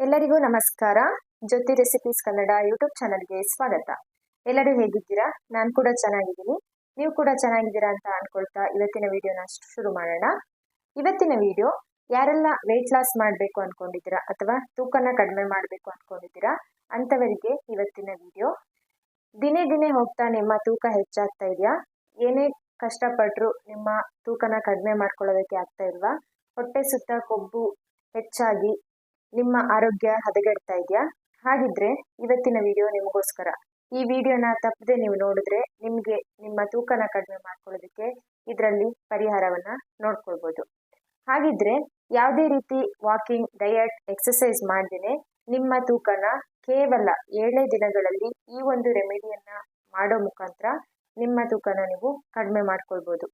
ಎಲ್ಲರಿಗೂ ನಮಸ್ಕಾರ. ಜ್ಯೋತಿ recipes Kannada YouTube ಚಾನಲ್ಗೆ ಸ್ವಾಗತ. ಎಲ್ಲರೂ ಹೇಗಿದ್ದೀರಾ? ನಾನು ಕೂಡ ಚೆನ್ನಾಗಿದ್ದೀನಿ. ನೀವು ಕೂಡ ಚೆನ್ನಾಗಿದ್ದೀರಾ ಅಂತ ಅನ್ಕೊಳ್ತಾ ಇವತ್ತಿನ ವಿಡಿಯೋನ ಶುರು ಮಾಡೋಣ. ಇವತ್ತಿನ ವಿಡಿಯೋ, ಯಾರೆಲ್ಲ ವೆಯ್ಟ್ ಲಾಸ್ ಮಾಡಬೇಕು ಅನ್ಕೊಂಡಿದ್ದೀರಾ ಅಥವಾ ತೂಕನ ಕಡಿಮೆ ಮಾಡಬೇಕು ಅನ್ಕೊಂಡಿದ್ದೀರಾ ಅಂಥವರಿಗೆ ಇವತ್ತಿನ ವಿಡಿಯೋ. ದಿನೇ ದಿನೇ ಹೋಗ್ತಾ ನಿಮ್ಮ ತೂಕ ಹೆಚ್ಚಾಗ್ತಾ ಇದೆಯಾ? ಏನೇ ಕಷ್ಟಪಟ್ಟರು ನಿಮ್ಮ ತೂಕನ ಕಡಿಮೆ ಮಾಡ್ಕೊಳ್ಳೋದಕ್ಕೆ ಆಗ್ತಾ ಇಲ್ವಾ? ಹೊಟ್ಟೆ ಸುತ್ತ ಕೊಬ್ಬು ಹೆಚ್ಚಾಗಿ ನಿಮ್ಮ ಆರೋಗ್ಯ ಹದಗೆಡ್ತಾ ಇದೆಯಾ? ಹಾಗಿದ್ರೆ ಇವತ್ತಿನ ವಿಡಿಯೋ ನಿಮಗೋಸ್ಕರ. ಈ ವಿಡಿಯೋನ ತಪ್ಪದೆ ನೀವು ನೋಡಿದ್ರೆ ನಿಮಗೆ ನಿಮ್ಮ ತೂಕನ ಕಡಿಮೆ ಮಾಡ್ಕೊಳ್ಳೋದಕ್ಕೆ ಇದರಲ್ಲಿ ಪರಿಹಾರವನ್ನ ನೋಡ್ಕೊಳ್ಬೋದು. ಹಾಗಿದ್ರೆ ಯಾವುದೇ ರೀತಿ ವಾಕಿಂಗ್ ಡಯಟ್ ಎಕ್ಸಸೈಸ್ ಮಾಡ್ದೇನೆ ನಿಮ್ಮ ತೂಕನ ಕೇವಲ ಏಳೇ ದಿನಗಳಲ್ಲಿ ಈ ಒಂದು ರೆಮಿಡಿಯನ್ನ ಮಾಡೋ ಮುಖಾಂತರ ನಿಮ್ಮ ತೂಕನ ನೀವು ಕಡಿಮೆ ಮಾಡ್ಕೊಳ್ಬೋದು.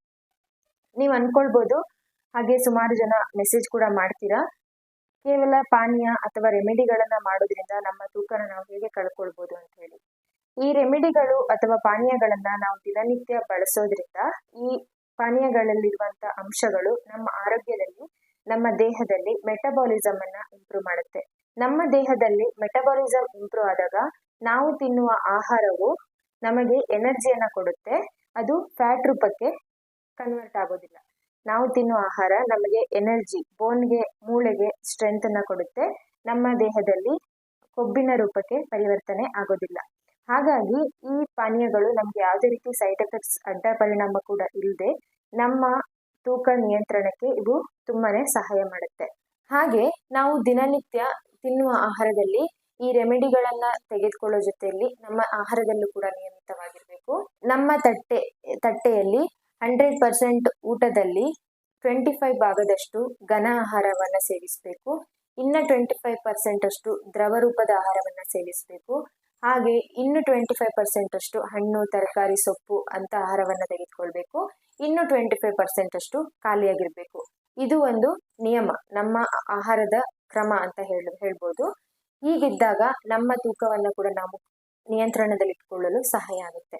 ನೀವು ಅನ್ಕೊಳ್ಬೋದು, ಹಾಗೆ ಸುಮಾರು ಜನ ಮೆಸೇಜ್ ಕೂಡ ಮಾಡ್ತೀರಾ. ಕೇವಲ ಪಾನೀಯ ಅಥವಾ ರೆಮಿಡಿಗಳನ್ನ ಮಾಡೋದ್ರಿಂದ ನಮ್ಮ ತೂಕನ ನಾವು ಹೇಗೆ ಕಳ್ಕೊಳ್ಬೋದು ಅಂತ ಹೇಳಿ. ಈ ರೆಮಿಡಿಗಳು ಅಥವಾ ಪಾನೀಯಗಳನ್ನ ನಾವು ದಿನನಿತ್ಯ ಬಳಸೋದ್ರಿಂದ ಈ ಪಾನೀಯಗಳಲ್ಲಿರುವಂತ ಅಂಶಗಳು ನಮ್ಮ ಆರೋಗ್ಯದಲ್ಲಿ, ನಮ್ಮ ದೇಹದಲ್ಲಿ ಮೆಟಬಾಲಿಸಮ್ ಅನ್ನ ಇಂಪ್ರೂವ್ ಮಾಡುತ್ತೆ. ನಮ್ಮ ದೇಹದಲ್ಲಿ ಮೆಟಬಾಲಿಸಮ್ ಇಂಪ್ರೂವ್ ಆದಾಗ ನಾವು ತಿನ್ನುವ ಆಹಾರವು ನಮಗೆ ಎನರ್ಜಿಯನ್ನ ಕೊಡುತ್ತೆ. ಅದು ಫ್ಯಾಟ್ ರೂಪಕ್ಕೆ ಕನ್ವರ್ಟ್ ಆಗೋದಿಲ್ಲ. ನಾವು ತಿನ್ನುವ ಆಹಾರ ನಮಗೆ ಎನರ್ಜಿ, ಬೋನ್ಗೆ, ಮೂಳೆಗೆ ಸ್ಟ್ರೆಂತ್ ಅನ್ನ ಕೊಡುತ್ತೆ. ನಮ್ಮ ದೇಹದಲ್ಲಿ ಕೊಬ್ಬಿನ ರೂಪಕ್ಕೆ ಪರಿವರ್ತನೆ ಆಗೋದಿಲ್ಲ. ಹಾಗಾಗಿ ಈ ಪಾನೀಯಗಳು ನಮ್ಗೆ ಯಾವುದೇ ರೀತಿ ಸೈಡ್ ಎಫೆಕ್ಟ್ಸ್ ಅಡ್ಡ ಪರಿಣಾಮ ಕೂಡ ಇಲ್ಲದೆ ನಮ್ಮ ತೂಕ ನಿಯಂತ್ರಣಕ್ಕೆ ಇವು ತುಂಬಾನೇ ಸಹಾಯ ಮಾಡುತ್ತೆ. ಹಾಗೆ ನಾವು ದಿನನಿತ್ಯ ತಿನ್ನುವ ಆಹಾರದಲ್ಲಿ ಈ ರೆಮಿಡಿಗಳನ್ನ ತೆಗೆದುಕೊಳ್ಳೋ ಜೊತೆಯಲ್ಲಿ ನಮ್ಮ ಆಹಾರದಲ್ಲೂ ಕೂಡ ನಿಯಮಿತವಾಗಿರಬೇಕು. ನಮ್ಮ ತಟ್ಟೆ, ತಟ್ಟೆಯಲ್ಲಿ ಹಂಡ್ರೆಡ್ ಪರ್ಸೆಂಟ್ ಊಟದಲ್ಲಿ ಟ್ವೆಂಟಿ ಫೈವ್ ಭಾಗದಷ್ಟು ಘನ ಆಹಾರವನ್ನು ಸೇವಿಸಬೇಕು. ಇನ್ನು ಟ್ವೆಂಟಿ ಫೈವ್ ಪರ್ಸೆಂಟಷ್ಟು ದ್ರವ ರೂಪದ ಆಹಾರವನ್ನು ಸೇವಿಸಬೇಕು. ಹಾಗೆ ಇನ್ನು ಟ್ವೆಂಟಿ ಫೈವ್ ಪರ್ಸೆಂಟಷ್ಟು ಹಣ್ಣು, ತರಕಾರಿ, ಸೊಪ್ಪು ಅಂತ ಆಹಾರವನ್ನು ತೆಗೆದುಕೊಳ್ಬೇಕು. ಇನ್ನು ಟ್ವೆಂಟಿ ಫೈವ್ ಪರ್ಸೆಂಟಷ್ಟು ಖಾಲಿಯಾಗಿರ್ಬೇಕು. ಇದು ಒಂದು ನಿಯಮ, ನಮ್ಮ ಆಹಾರದ ಕ್ರಮ ಅಂತ ಹೇಳಿ, ಹೇಳ್ಬೋದು. ಹೀಗಿದ್ದಾಗ ನಮ್ಮ ತೂಕವನ್ನು ಕೂಡ ನಾವು ನಿಯಂತ್ರಣದಲ್ಲಿ ಇಟ್ಕೊಳ್ಳಲು ಸಹಾಯ ಆಗುತ್ತೆ.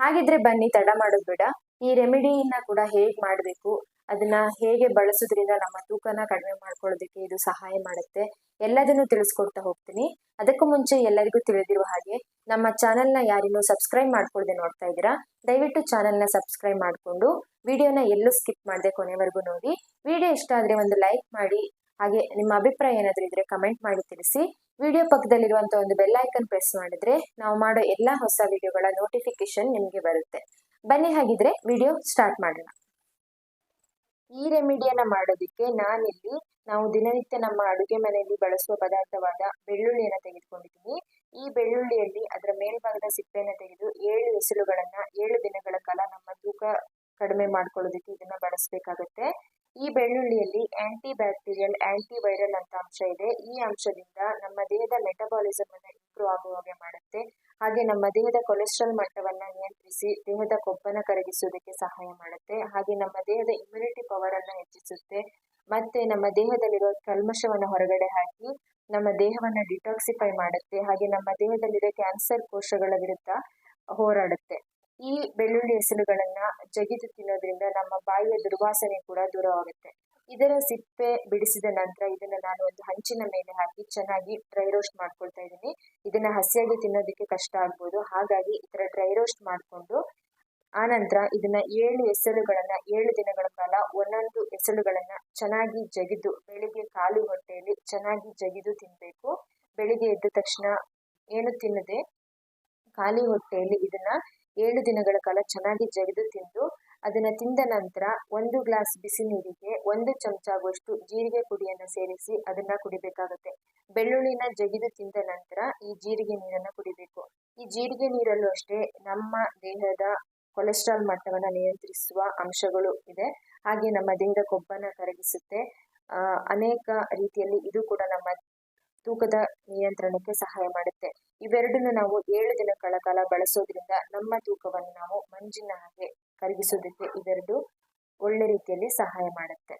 ಹಾಗಿದ್ರೆ ಬನ್ನಿ, ತಡ ಮಾಡೋದು ಬೇಡ. ಈ ರೆಮಿಡಿಯನ್ನ ಕೂಡ ಹೇಗೆ ಮಾಡಬೇಕು? ಅದನ್ನ ಹೇಗೆ ಬಳಸೋದ್ರಿಂದ ನಮ್ಮ ತೂಕನ ಕಡಿಮೆ ಮಾಡ್ಕೊಳ್ಳೋದಕ್ಕೆ ಇದು ಸಹಾಯ ಮಾಡುತ್ತೆ? ಎಲ್ಲದನ್ನು ತಿಳಿಸ್ಕೊಡ್ತಾ ಹೋಗ್ತೀನಿ. ಅದಕ್ಕೂ ಮುಂಚೆ ಎಲ್ಲರಿಗೂ ತಿಳಿದಿರುವ ಹಾಗೆ, ನಮ್ಮ ಚಾನೆಲ್ನ ಯಾರಿನ್ನೂ ಸಬ್ಸ್ಕ್ರೈಬ್ ಮಾಡ್ಕೊಳ್ದೆ ನೋಡ್ತಾ ಇದ್ದೀರಾ? ದಯವಿಟ್ಟು ಚಾನೆಲ್ನ ಸಬ್ಸ್ಕ್ರೈಬ್ ಮಾಡಿಕೊಂಡು, ವಿಡಿಯೋನ ಎಲ್ಲೂ ಸ್ಕಿಪ್ ಮಾಡದೆ ಕೊನೆವರೆಗೂ ನೋಡಿ. ವಿಡಿಯೋ ಇಷ್ಟ ಆದರೆ ಒಂದು ಲೈಕ್ ಮಾಡಿ, ಹಾಗೆ ನಿಮ್ಮ ಅಭಿಪ್ರಾಯ ಏನಾದರೂ ಇದ್ರೆ ಕಮೆಂಟ್ ಮಾಡಿ ತಿಳಿಸಿ. ವಿಡಿಯೋ ಪಕ್ಕದಲ್ಲಿರುವಂಥ ಒಂದು ಬೆಲ್ ಐಕನ್ ಪ್ರೆಸ್ ಮಾಡಿದ್ರೆ ನಾವು ಮಾಡೋ ಎಲ್ಲ ಹೊಸ ವಿಡಿಯೋಗಳ ನೋಟಿಫಿಕೇಶನ್ ನಿಮಗೆ ಬರುತ್ತೆ. ಬನ್ನಿ ಹಾಗಿದ್ರೆ ವಿಡಿಯೋ ಸ್ಟಾರ್ಟ್ ಮಾಡೋಣ. ಈ ರೆಮಿಡಿಯನ್ನ ಮಾಡೋದಕ್ಕೆ ನಾನಿಲ್ಲಿ ನಾವು ದಿನನಿತ್ಯ ನಮ್ಮ ಅಡುಗೆ ಮನೆಯಲ್ಲಿ ಬಳಸುವ ಪದಾರ್ಥವಾದ ಬೆಳ್ಳುಳ್ಳಿಯನ್ನು ತೆಗೆದುಕೊಂಡಿದ್ದೀನಿ. ಈ ಬೆಳ್ಳುಳ್ಳಿಯಲ್ಲಿ ಅದರ ಮೇಲ್ಭಾಗದ ಸಿಪ್ಪೆಯನ್ನು ತೆಗೆದು ಏಳು ಎಸಳುಗಳನ್ನ ಏಳು ದಿನಗಳ ಕಾಲ ನಮ್ಮ ತೂಕ ಕಡಿಮೆ ಮಾಡ್ಕೊಳ್ಳೋದಕ್ಕೆ ಇದನ್ನ ಬಳಸಬೇಕಾಗತ್ತೆ. ಈ ಬೆಳ್ಳುಳ್ಳಿಯಲ್ಲಿ ಆಂಟಿ ಬ್ಯಾಕ್ಟೀರಿಯಲ್ ಆಂಟಿ ವೈರಲ್ ಅಂತ ಅಂಶ ಇದೆ. ಈ ಅಂಶದಿಂದ ನಮ್ಮ ದೇಹದ ಮೆಟಬಾಲಿಸಮ್ ಅನ್ನು ಇಂಪ್ರೂವ್ ಆಗುವ ಹಾಗೆ ಮಾಡುತ್ತೆ. ಹಾಗೆ ನಮ್ಮ ದೇಹದ ಕೊಲೆಸ್ಟ್ರಾಲ್ ಮಟ್ಟವನ್ನ ನಿಯಂತ್ರಿಸಿ ದೇಹದ ಕೊಬ್ಬನ್ನ ಕರಗಿಸುವುದಕ್ಕೆ ಸಹಾಯ ಮಾಡುತ್ತೆ. ಹಾಗೆ ನಮ್ಮ ದೇಹದ ಇಮ್ಯುನಿಟಿ ಪವರ್ ಅನ್ನ ಹೆಚ್ಚಿಸುತ್ತೆ. ಮತ್ತೆ ನಮ್ಮ ದೇಹದಲ್ಲಿರುವ ಕಲ್ಮಶವನ್ನ ಹೊರಗಡೆ ಹಾಕಿ ನಮ್ಮ ದೇಹವನ್ನ ಡಿಟಾಕ್ಸಿಫೈ ಮಾಡುತ್ತೆ. ಹಾಗೆ ನಮ್ಮ ದೇಹದಲ್ಲಿರೋ ಕ್ಯಾನ್ಸರ್ ಕೋಶಗಳ ವಿರುದ್ಧ ಹೋರಾಡುತ್ತೆ. ಈ ಬೆಳ್ಳುಳ್ಳಿ ಹೆಸರುಗಳನ್ನ ಜಗಿದು ತಿನ್ನೋದ್ರಿಂದ ನಮ್ಮ ಬಾಯಿಯ ದುರ್ವಾಸನೆ ಕೂಡ ದೂರವಾಗುತ್ತೆ. ಇದರ ಸಿಪ್ಪೆ ಬಿಡಿಸಿದ ನಂತರ ಇದನ್ನ ನಾನು ಒಂದು ಹಂಚಿನ ಮೇಲೆ ಹಾಕಿ ಚೆನ್ನಾಗಿ ಡ್ರೈ ರೋಸ್ಟ್ ಮಾಡ್ಕೊಳ್ತಾ ಇದ್ದೀನಿ. ಇದನ್ನ ಹಸಿಯಾಗಿ ತಿನ್ನೋದಕ್ಕೆ ಕಷ್ಟ ಆಗ್ಬೋದು. ಹಾಗಾಗಿ ಈ ಡ್ರೈ ರೋಸ್ಟ್ ಮಾಡಿಕೊಂಡು ಆನಂತರ ಇದನ್ನ ಏಳು ಎಸಳುಗಳನ್ನ ಏಳು ದಿನಗಳ ಕಾಲ ಒಂದೊಂದು ಎಸಳುಗಳನ್ನ ಚೆನ್ನಾಗಿ ಜಗಿದು, ಬೆಳಿಗ್ಗೆ ಕಾಲು ಹೊಟ್ಟೆಯಲ್ಲಿ ಚೆನ್ನಾಗಿ ಜಗಿದು ತಿನ್ಬೇಕು. ಬೆಳಿಗ್ಗೆ ಎದ್ದ ತಕ್ಷಣ ಏನು ತಿನ್ನದೆ ಖಾಲಿ ಹೊಟ್ಟೆಯಲ್ಲಿ ಇದನ್ನ ಏಳು ದಿನಗಳ ಕಾಲ ಚೆನ್ನಾಗಿ ಜಗಿದು ತಿಂದು ಅದನ್ನ ತಿಂದ ನಂತರ ಒಂದು ಗ್ಲಾಸ್ ಬಿಸಿ ನೀರಿಗೆ ಒಂದು ಚಮಚ ಆಗುವಷ್ಟು ಜೀರಿಗೆ ಪುಡಿಯನ್ನು ಸೇರಿಸಿ ಅದನ್ನು ಕುಡಿಬೇಕಾಗುತ್ತೆ. ಬೆಳ್ಳುಳ್ಳಿನ ಜಗಿದು ತಿಂದ ನಂತರ ಈ ಜೀರಿಗೆ ನೀರನ್ನು ಕುಡಿಬೇಕು. ಈ ಜೀರಿಗೆ ನೀರಲ್ಲೂ ಅಷ್ಟೇ ನಮ್ಮ ದೇಹದ ಕೊಲೆಸ್ಟ್ರಾಲ್ ಮಟ್ಟವನ್ನು ನಿಯಂತ್ರಿಸುವ ಅಂಶಗಳು ಇದೆ. ಹಾಗೆ ನಮ್ಮ ದೇಹದ ಕೊಬ್ಬನ್ನು ಕರಗಿಸುತ್ತೆ. ಅನೇಕ ರೀತಿಯಲ್ಲಿ ಇದು ಕೂಡ ನಮ್ಮ ತೂಕದ ನಿಯಂತ್ರಣಕ್ಕೆ ಸಹಾಯ ಮಾಡುತ್ತೆ. ಇವೆರಡನ್ನು ನಾವು ಏಳು ದಿನಗಳ ಕಾಲ ಬಳಸೋದ್ರಿಂದ ನಮ್ಮ ತೂಕವನ್ನು ನಾವು ಮಂಜಿನ ಹಾಗೆ ಕರಗಿಸೋದಕ್ಕೆ ಇವೆರಡು ಒಳ್ಳೆ ರೀತಿಯಲ್ಲಿ ಸಹಾಯ ಮಾಡುತ್ತೆ.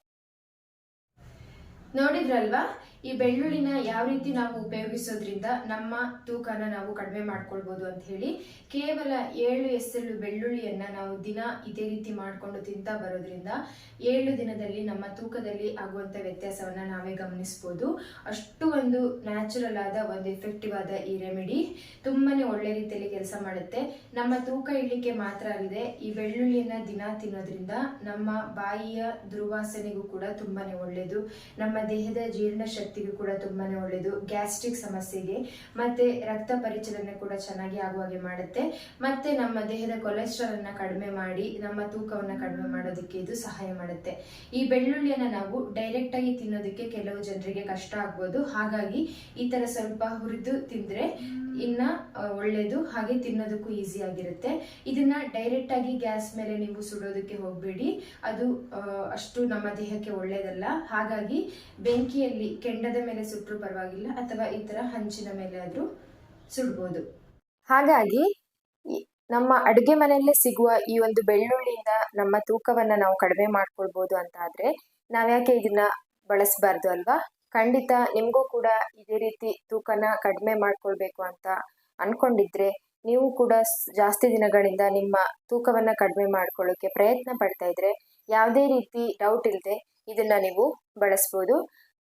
ನೋಡಿದ್ರಲ್ವಾ? ಈ ಬೆಳ್ಳುಳ್ಳಿನ ಯಾವ ರೀತಿ ನಾವು ಉಪಯೋಗಿಸೋದ್ರಿಂದ ನಮ್ಮ ತೂಕನ ನಾವು ಕಡಿಮೆ ಮಾಡ್ಕೊಳ್ಬೋದು ಅಂತ ಹೇಳಿ ಕೇವಲ ಏಳು ಎಸಳು ಬೆಳ್ಳುಳ್ಳಿಯನ್ನ ನಾವು ದಿನ ಇದೇ ರೀತಿ ಮಾಡಿಕೊಂಡು ತಿಂತಾ ಬರೋದ್ರಿಂದ ಏಳು ದಿನದಲ್ಲಿ ನಮ್ಮ ತೂಕದಲ್ಲಿ ಆಗುವಂತ ವ್ಯತ್ಯಾಸವನ್ನ ನಾವೇ ಗಮನಿಸಬಹುದು ಅಷ್ಟು ಒಂದು ನ್ಯಾಚುರಲ್ ಆದ ಒಂದು ಎಫೆಕ್ಟಿವ್ ಆದ ಈ ರೆಮಿಡಿ ತುಂಬಾನೇ ಒಳ್ಳೆ ರೀತಿಯಲ್ಲಿ ಕೆಲಸ ಮಾಡುತ್ತೆ. ನಮ್ಮ ತೂಕ ಇಳಿಕೆ ಮಾತ್ರ ಅಲ್ಲದೆ ಈ ಬೆಳ್ಳುಳ್ಳಿಯನ್ನ ದಿನ ತಿನ್ನೋದ್ರಿಂದ ನಮ್ಮ ಬಾಯಿಯ ದುರ್ವಾಸನೆಗೂ ಕೂಡ ತುಂಬಾನೇ ಒಳ್ಳೆಯದು ನಮ್ಮ ದೇಹದ ಜೀರ್ಣ ಶಕ್ತಿಗೂ ಕೂಡ ತುಂಬಾನೇ ಒಳ್ಳೆಯದು ಗ್ಯಾಸ್ಟ್ರಿಕ್ ಸಮಸ್ಯೆಗೆ ಮತ್ತೆ ರಕ್ತ ಪರಿಚಲನೆ ಕೂಡ ಚೆನ್ನಾಗಿ ಆಗುವ ಹಾಗೆ ಮಾಡುತ್ತೆ. ಮತ್ತೆ ನಮ್ಮ ದೇಹದ ಕೊಲೆಸ್ಟ್ರಾಲ್ ಅನ್ನ ಕಡಿಮೆ ಮಾಡಿ, ನಮ್ಮ ತೂಕವನ್ನ ಕಡಿಮೆ ಮಾಡೋದಕ್ಕೆ ಇದು ಸಹಾಯ ಮಾಡುತ್ತೆ. ಈ ಬೆಳ್ಳುಳ್ಳಿಯನ್ನ ನಾವು ಡೈರೆಕ್ಟ್ ಆಗಿ ತಿನ್ನೋದಕ್ಕೆ ಕೆಲವು ಜನರಿಗೆ ಕಷ್ಟ ಆಗ್ಬೋದು. ಹಾಗಾಗಿ ಈ ತರ ಸ್ವಲ್ಪ ಹುರಿದು ತಿಂದ್ರೆ ಇನ್ನ ಒಳ್ಳೇದು. ಹಾಗೆ ತಿನ್ನೋದಕ್ಕೂ ಈಸಿ ಆಗಿರುತ್ತೆ. ಇದನ್ನ ಡೈರೆಕ್ಟ್ ಆಗಿ ಗ್ಯಾಸ್ ಮೇಲೆ ನೀವು ಸುಡೋದಕ್ಕೆ ಹೋಗಬೇಡಿ. ಅದು ಅಷ್ಟು ನಮ್ಮ ದೇಹಕ್ಕೆ ಒಳ್ಳೇದಲ್ಲ. ಹಾಗಾಗಿ ಬೆಂಕಿಯಲ್ಲಿ ಕೆಂಡದ ಮೇಲೆ ಸುಟ್ಟರೂ ಪರವಾಗಿಲ್ಲ, ಅಥವಾ ಈ ತರ ಹಂಚಿನ ಮೇಲೆ ಆದ್ರೂ ಸುಡ್ಬೋದು. ಹಾಗಾಗಿ ನಮ್ಮ ಅಡುಗೆ ಮನೆಯಲ್ಲೇ ಸಿಗುವ ಈ ಒಂದು ಬೆಳ್ಳುಳ್ಳಿಯಿಂದ ನಮ್ಮ ತೂಕವನ್ನ ನಾವು ಕಡಿಮೆ ಮಾಡ್ಕೊಳ್ಬೋದು ಅಂತ ಆದ್ರೆ ನಾವ್ಯಾಕೆ ಇದನ್ನ ಬಳಸಬಾರ್ದು ಅಲ್ವಾ? ಖಂಡಿತ ನಿಮಗೂ ಕೂಡ ಇದೇ ರೀತಿ ತೂಕನ ಕಡಿಮೆ ಮಾಡ್ಕೊಳ್ಬೇಕು ಅಂತ ಅನ್ಕೊಂಡಿದ್ರೆ ನೀವು ಕೂಡ ಜಾಸ್ತಿ ದಿನಗಳಿಂದ ನಿಮ್ಮ ತೂಕವನ್ನ ಕಡಿಮೆ ಮಾಡ್ಕೊಳ್ಳೋಕೆ ಪ್ರಯತ್ನ ಪಡ್ತಾ ಇದ್ರೆ ಯಾವುದೇ ರೀತಿ ಡೌಟ್ ಇಲ್ಲದೆ ಇದನ್ನ ನೀವು ಬಳಸ್ಬೋದು.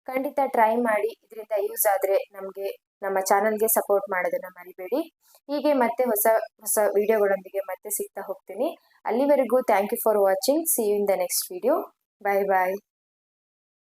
ಖಂಡಿತ ಟ್ರೈ ಮಾಡಿ ಇದರಿಂದ ಯೂಸ್ ಆದರೆ ನಮಗೆ ನಮ್ಮ ಚಾನಲ್ಗೆ ಸಪೋರ್ಟ್ ಮಾಡೋದನ್ನು ಮರಿಬೇಡಿ. ಹೀಗೆ ಮತ್ತೆ ಹೊಸ ಹೊಸ ವಿಡಿಯೋಗಳೊಂದಿಗೆ ಮತ್ತೆ ಸಿಗ್ತಾ ಹೋಗ್ತೀನಿ. ಅಲ್ಲಿವರೆಗೂ thank you for watching see you in the next video bye bye